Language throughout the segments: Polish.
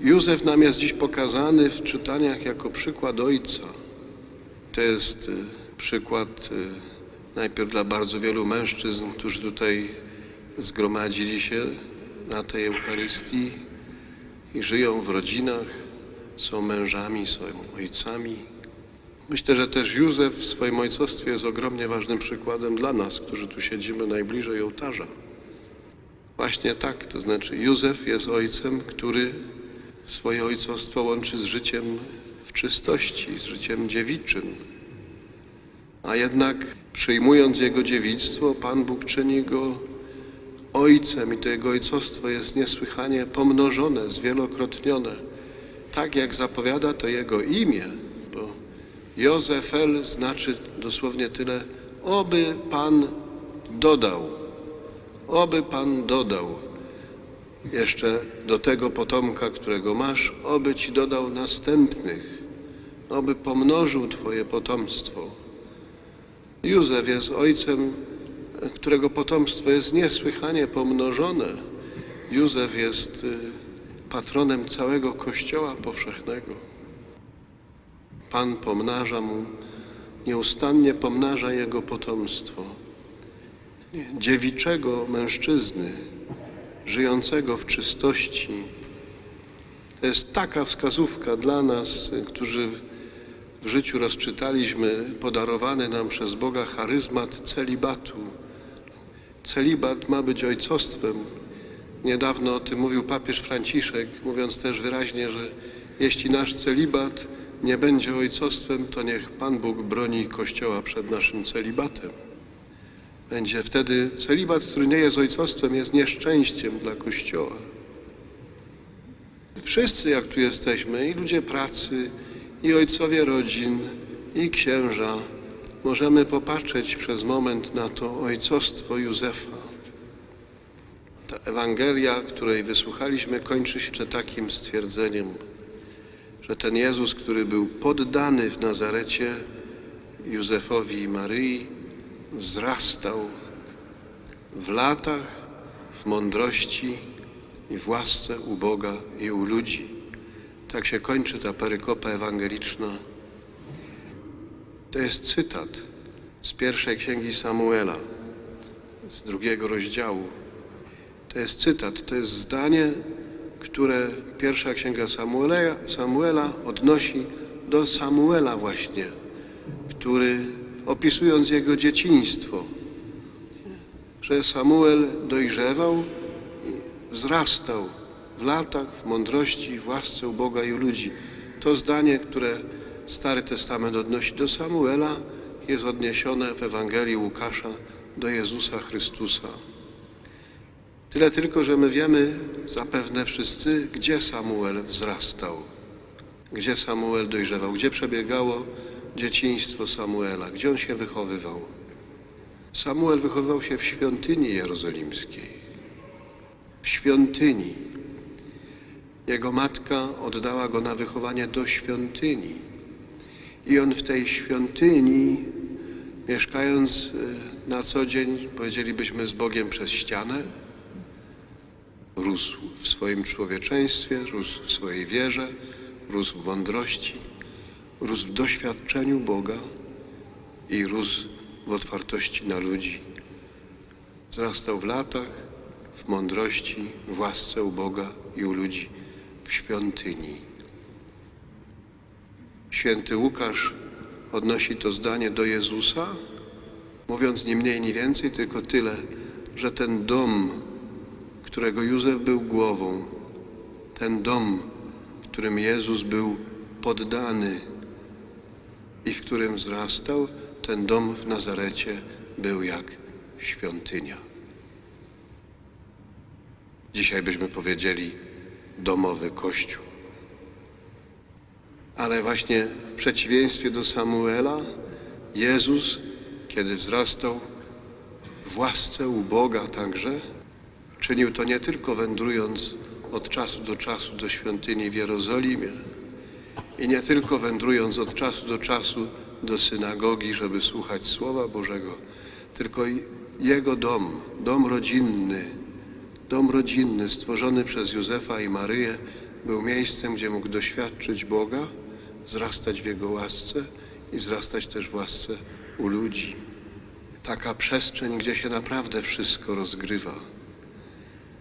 Józef nam jest dziś pokazany w czytaniach jako przykład ojca. To jest y, przykład y, najpierw dla bardzo wielu mężczyzn, którzy tutaj zgromadzili się na tej Eucharystii i żyją w rodzinach, są mężami, są ojcami. Myślę, że też Józef w swoim ojcostwie jest ogromnie ważnym przykładem dla nas, którzy tu siedzimy najbliżej ołtarza. Właśnie tak, to znaczy Józef jest ojcem, który swoje ojcostwo łączy z życiem w czystości, z życiem dziewiczym. A jednak przyjmując jego dziewictwo, Pan Bóg czyni go ojcem i to jego ojcostwo jest niesłychanie pomnożone, zwielokrotnione. Tak jak zapowiada to jego imię, bo Józefel znaczy dosłownie tyle, oby Pan dodał, oby Pan dodał jeszcze do tego potomka, którego masz, oby Ci dodał następnych, oby pomnożył Twoje potomstwo. Józef jest ojcem, którego potomstwo jest niesłychanie pomnożone. Józef jest y, patronem całego Kościoła powszechnego. Pan pomnaża mu, nieustannie pomnaża jego potomstwo. Dziewiczego mężczyzny, żyjącego w czystości. To jest taka wskazówka dla nas, którzy w życiu rozczytaliśmy podarowany nam przez Boga charyzmat celibatu. Celibat ma być ojcostwem. Niedawno o tym mówił papież Franciszek, mówiąc też wyraźnie, że jeśli nasz celibat nie będzie ojcostwem, to niech Pan Bóg broni Kościoła przed naszym celibatem. Będzie wtedy celibat, który nie jest ojcostwem, jest nieszczęściem dla Kościoła. Wszyscy, jak tu jesteśmy, i ludzie pracy, i ojcowie rodzin, i księża, możemy popatrzeć przez moment na to ojcostwo Józefa. Ta Ewangelia, której wysłuchaliśmy, kończy się takim stwierdzeniem, że ten Jezus, który był poddany w Nazarecie Józefowi i Maryi, wzrastał w latach, w mądrości i w łasce u Boga i u ludzi. Tak się kończy ta perykopa ewangeliczna. To jest cytat z pierwszej księgi Samuela, z drugiego rozdziału. To jest cytat, to jest zdanie, które pierwsza księga Samuela, Samuela odnosi do Samuela właśnie, który opisując jego dzieciństwo, że Samuel dojrzewał i wzrastał w latach, w mądrości, w łasce u Boga i u ludzi. To zdanie, które Stary Testament odnosi do Samuela, jest odniesione w Ewangelii Łukasza do Jezusa Chrystusa. Tyle tylko, że my wiemy zapewne wszyscy, gdzie Samuel wzrastał, gdzie Samuel dojrzewał, gdzie przebiegało dzieciństwo Samuela, gdzie on się wychowywał. Samuel wychowywał się w świątyni jerozolimskiej. W świątyni. Jego matka oddała go na wychowanie do świątyni. I on w tej świątyni, mieszkając y, na co dzień, powiedzielibyśmy z Bogiem przez ścianę, rósł w swoim człowieczeństwie, rósł w swojej wierze, rósł w mądrości, rósł w doświadczeniu Boga i rósł w otwartości na ludzi. Wzrastał w latach, w mądrości, w łasce u Boga i u ludzi, w świątyni. Święty Łukasz odnosi to zdanie do Jezusa, mówiąc nie mniej, nie więcej, tylko tyle, że ten dom, którego Józef był głową, ten dom, w którym Jezus był poddany i w którym wzrastał, ten dom w Nazarecie był jak świątynia. Dzisiaj byśmy powiedzieli domowy kościół. Ale właśnie w przeciwieństwie do Samuela, Jezus, kiedy wzrastał w łasce u Boga także, czynił to nie tylko wędrując od czasu do czasu do świątyni w Jerozolimie i nie tylko wędrując od czasu do czasu do synagogi, żeby słuchać Słowa Bożego, tylko jego dom, dom rodzinny, dom rodzinny stworzony przez Józefa i Maryję był miejscem, gdzie mógł doświadczyć Boga, wzrastać w Jego łasce i wzrastać też w łasce u ludzi. Taka przestrzeń, gdzie się naprawdę wszystko rozgrywa.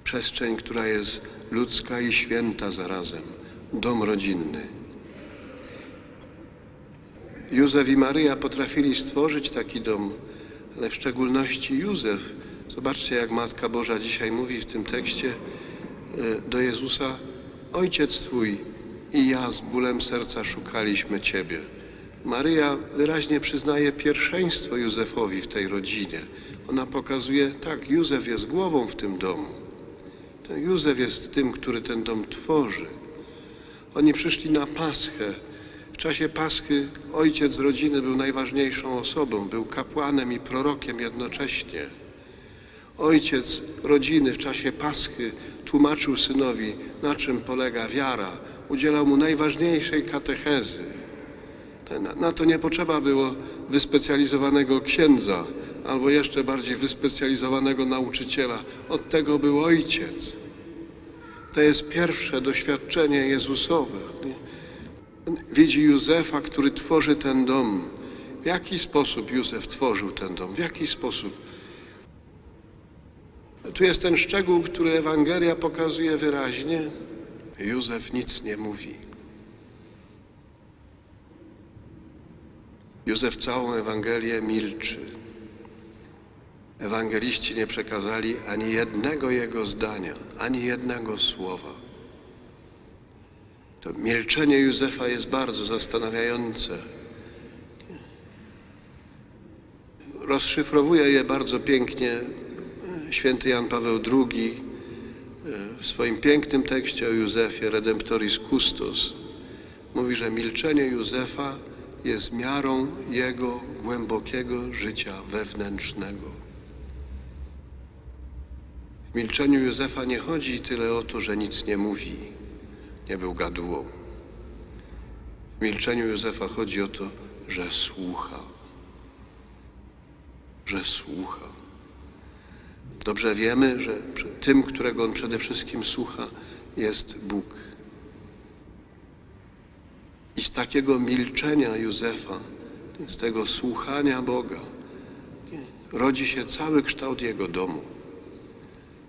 Przestrzeń, która jest ludzka i święta zarazem. Dom rodzinny. Józef i Maryja potrafili stworzyć taki dom, ale w szczególności Józef. Zobaczcie, jak Matka Boża dzisiaj mówi w tym tekście e, do Jezusa: Ojciec Twój i ja z bólem serca szukaliśmy Ciebie. Maryja wyraźnie przyznaje pierwszeństwo Józefowi w tej rodzinie. Ona pokazuje, tak, Józef jest głową w tym domu. Józef jest tym, który ten dom tworzy. Oni przyszli na Paschę. W czasie Paschy ojciec rodziny był najważniejszą osobą, był kapłanem i prorokiem jednocześnie. Ojciec rodziny w czasie Paschy tłumaczył synowi, na czym polega wiara, udzielał mu najważniejszej katechezy. Na, to nie potrzeba było wyspecjalizowanego księdza albo jeszcze bardziej wyspecjalizowanego nauczyciela. Od tego był ojciec. To jest pierwsze doświadczenie Jezusowe. Widzi Józefa, który tworzy ten dom. W jaki sposób Józef tworzył ten dom? W jaki sposób? Tu jest ten szczegół, który Ewangelia pokazuje wyraźnie. Józef nic nie mówi. Józef całą Ewangelię milczy. Ewangeliści nie przekazali ani jednego jego zdania, ani jednego słowa. To milczenie Józefa jest bardzo zastanawiające. Rozszyfrowuje je bardzo pięknie święty Jan Paweł II w swoim pięknym tekście o Józefie, Redemptoris Custos. Mówi, że milczenie Józefa jest miarą jego głębokiego życia wewnętrznego. W milczeniu Józefa nie chodzi tyle o to, że nic nie mówi, nie był gadułą. W milczeniu Józefa chodzi o to, że słucha, że słucha. Dobrze wiemy, że tym, którego on przede wszystkim słucha, jest Bóg. I z takiego milczenia Józefa, z tego słuchania Boga, rodzi się cały kształt jego domu.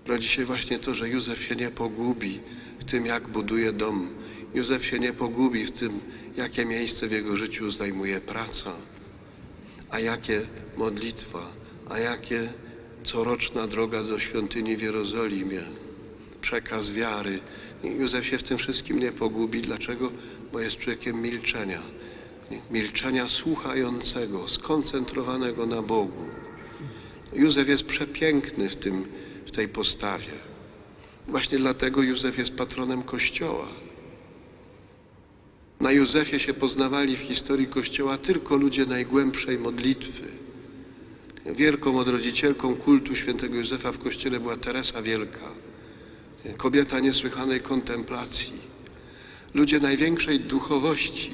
Rodzi się właśnie to, że Józef się nie pogubi tym, jak buduje dom. Józef się nie pogubi w tym, jakie miejsce w jego życiu zajmuje praca, a jakie modlitwa, a jakie coroczna droga do świątyni w Jerozolimie, przekaz wiary. Józef się w tym wszystkim nie pogubi. Dlaczego? Bo jest człowiekiem milczenia. Milczenia słuchającego, skoncentrowanego na Bogu. Józef jest przepiękny w, tym, w tej postawie. Właśnie dlatego Józef jest patronem Kościoła. Na Józefie się poznawali w historii Kościoła tylko ludzie najgłębszej modlitwy. Wielką odrodzicielką kultu świętego Józefa w Kościele była Teresa Wielka, kobieta niesłychanej kontemplacji. Ludzie największej duchowości,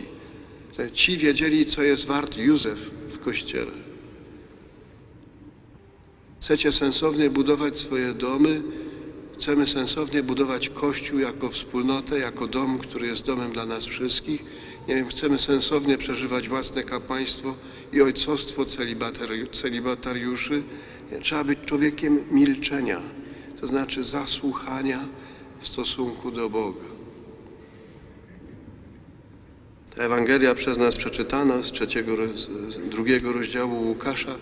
ci wiedzieli, co jest wart Józef w Kościele. Chcecie sensownie budować swoje domy, chcemy sensownie budować Kościół jako wspólnotę, jako dom, który jest domem dla nas wszystkich. Nie wiem, chcemy sensownie przeżywać własne kapłaństwo i ojcostwo celibatariuszy. Trzeba być człowiekiem milczenia, to znaczy zasłuchania w stosunku do Boga. Ta Ewangelia przez nas przeczytana z trzeciego, z drugiego rozdziału Łukasza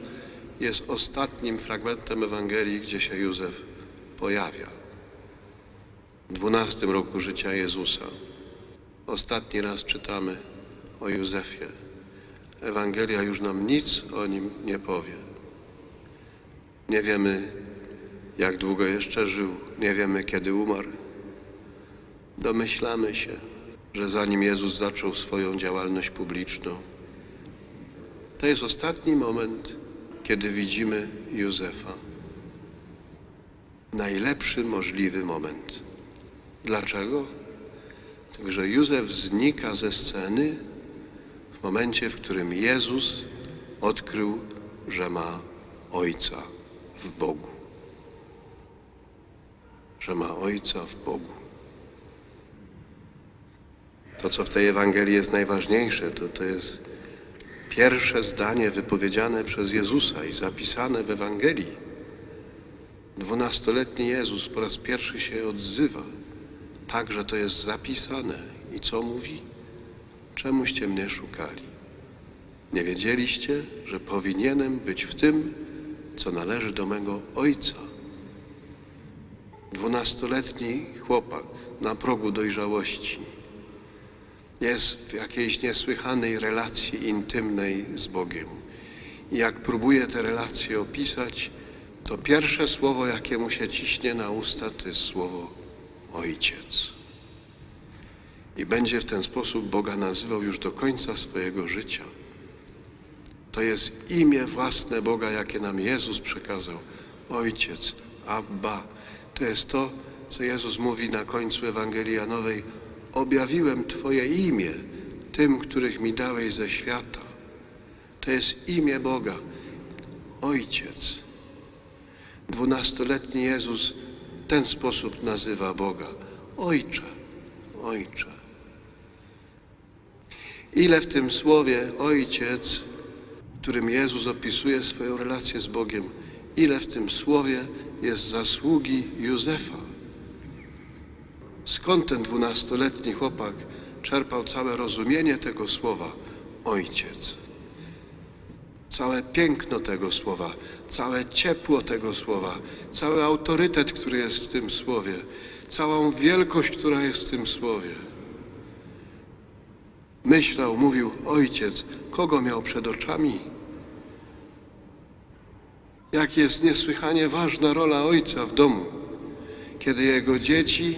jest ostatnim fragmentem Ewangelii, gdzie się Józef pojawia. W dwunastym roku życia Jezusa. Ostatni raz czytamy o Józefie. Ewangelia już nam nic o nim nie powie. Nie wiemy, jak długo jeszcze żył, nie wiemy, kiedy umarł. Domyślamy się, że zanim Jezus zaczął swoją działalność publiczną, to jest ostatni moment, kiedy widzimy Józefa. Najlepszy możliwy moment. Dlaczego? Także Józef znika ze sceny w momencie, w którym Jezus odkrył, że ma Ojca w Bogu. Że ma Ojca w Bogu. To, co w tej Ewangelii jest najważniejsze, to to jest pierwsze zdanie wypowiedziane przez Jezusa i zapisane w Ewangelii. Dwunastoletni Jezus po raz pierwszy się odzywa. Także to jest zapisane. I co mówi? Czemuście mnie szukali? Nie wiedzieliście, że powinienem być w tym, co należy do mego Ojca. Dwunastoletni chłopak na progu dojrzałości jest w jakiejś niesłychanej relacji intymnej z Bogiem. I jak próbuje te relacje opisać, to pierwsze słowo, jakie mu się ciśnie na usta, to jest słowo Ojciec. I będzie w ten sposób Boga nazywał już do końca swojego życia. To jest imię własne Boga, jakie nam Jezus przekazał. Ojciec, Abba. To jest to, co Jezus mówi na końcu Ewangelii Janowej. Objawiłem Twoje imię tym, których mi dałeś ze świata. To jest imię Boga. Ojciec. Dwunastoletni Jezus ten sposób nazywa Boga. Ojcze, Ojcze. Ile w tym słowie Ojciec, którym Jezus opisuje swoją relację z Bogiem, ile w tym słowie jest zasługi Józefa. Skąd ten dwunastoletni chłopak czerpał całe rozumienie tego słowa Ojciec? Całe piękno tego słowa, całe ciepło tego słowa, cały autorytet, który jest w tym słowie, całą wielkość, która jest w tym słowie. Myślał, mówił ojciec, kogo miał przed oczami? Jak jest niesłychanie ważna rola ojca w domu, kiedy jego dzieci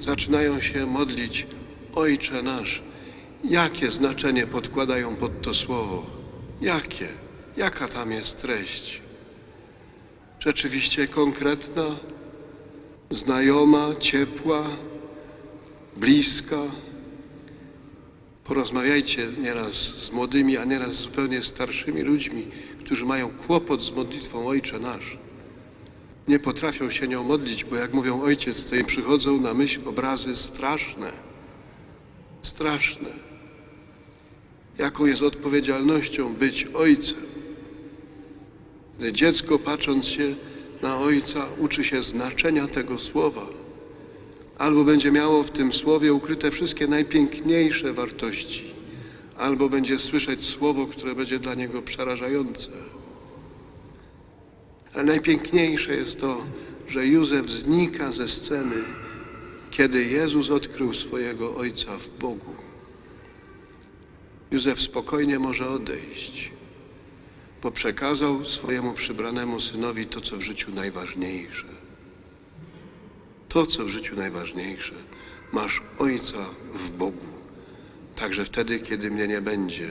zaczynają się modlić Ojcze nasz. Jakie znaczenie podkładają pod to słowo? Jakie? Jaka tam jest treść? Rzeczywiście konkretna, znajoma, ciepła, bliska. Porozmawiajcie nieraz z młodymi, a nieraz zupełnie starszymi ludźmi, którzy mają kłopot z modlitwą Ojcze Nasz. Nie potrafią się nią modlić, bo jak mówią Ojciec, to im przychodzą na myśl obrazy straszne. Straszne. Jaką jest odpowiedzialnością być Ojcem? Gdy dziecko patrząc się na Ojca uczy się znaczenia tego słowa, albo będzie miało w tym słowie ukryte wszystkie najpiękniejsze wartości, albo będzie słyszeć słowo, które będzie dla niego przerażające. Ale najpiękniejsze jest to, że Józef znika ze sceny, kiedy Jezus odkrył swojego Ojca w Bogu. Józef spokojnie może odejść, bo przekazał swojemu przybranemu synowi to, co w życiu najważniejsze. To, co w życiu najważniejsze. Masz Ojca w Bogu. Także wtedy, kiedy mnie nie będzie,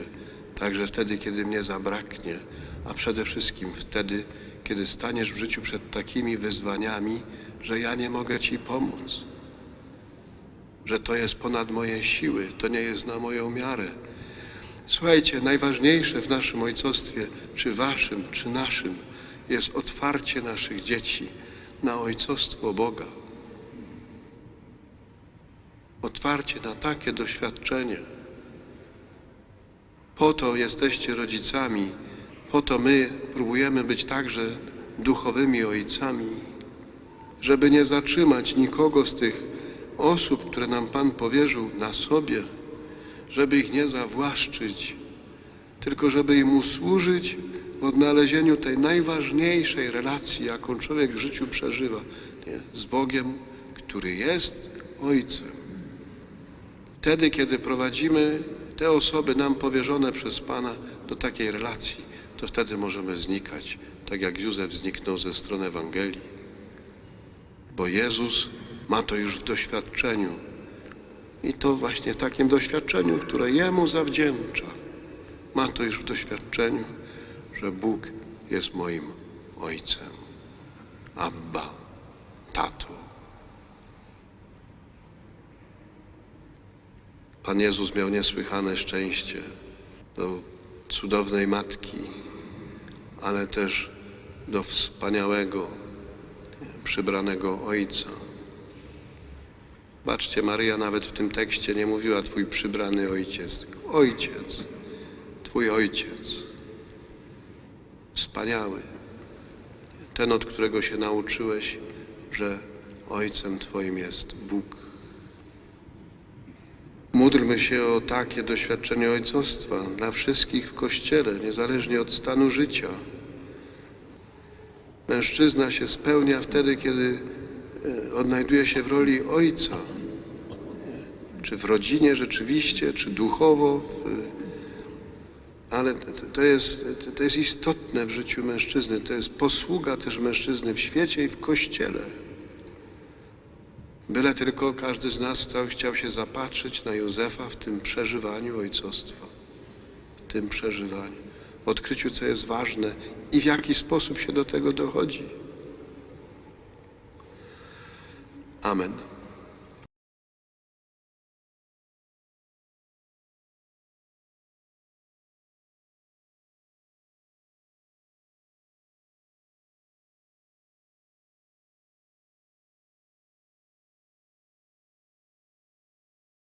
także wtedy, kiedy mnie zabraknie, a przede wszystkim wtedy, kiedy staniesz w życiu przed takimi wyzwaniami, że ja nie mogę Ci pomóc, że to jest ponad moje siły, to nie jest na moją miarę. Słuchajcie, najważniejsze w naszym ojcostwie, czy waszym, czy naszym, jest otwarcie naszych dzieci na ojcostwo Boga. Otwarcie na takie doświadczenie. Po to jesteście rodzicami, po to my próbujemy być także duchowymi ojcami, żeby nie zatrzymać nikogo z tych osób, które nam Pan powierzył na sobie, żeby ich nie zawłaszczyć, tylko żeby im usłużyć w odnalezieniu tej najważniejszej relacji, jaką człowiek w życiu przeżywa, nie? z Bogiem, który jest Ojcem. Wtedy, kiedy prowadzimy te osoby nam powierzone przez Pana do takiej relacji, to wtedy możemy znikać, tak jak Józef zniknął ze strony Ewangelii. Bo Jezus ma to już w doświadczeniu. I to właśnie w takim doświadczeniu, które Jemu zawdzięcza. Ma to już w doświadczeniu, że Bóg jest moim Ojcem. Abba, tato. Pan Jezus miał niesłychane szczęście do cudownej matki, ale też do wspaniałego, przybranego Ojca. Baczcie, Maryja nawet w tym tekście nie mówiła Twój przybrany ojciec, ojciec, Twój ojciec. Wspaniały. Ten, od którego się nauczyłeś, że ojcem Twoim jest Bóg. Módlmy się o takie doświadczenie ojcostwa dla wszystkich w Kościele, niezależnie od stanu życia. Mężczyzna się spełnia wtedy, kiedy e, odnajduje się w roli ojca. Czy w rodzinie rzeczywiście, czy duchowo. Ale to- jest, to jest istotne w życiu mężczyzny. To jest posługa też mężczyzny w świecie i w Kościele. Byle tylko każdy z nas chciał się zapatrzyć na Józefa w tym przeżywaniu ojcostwa, w tym przeżywaniu, w odkryciu, co jest ważne i w jaki sposób się do tego dochodzi. Amen.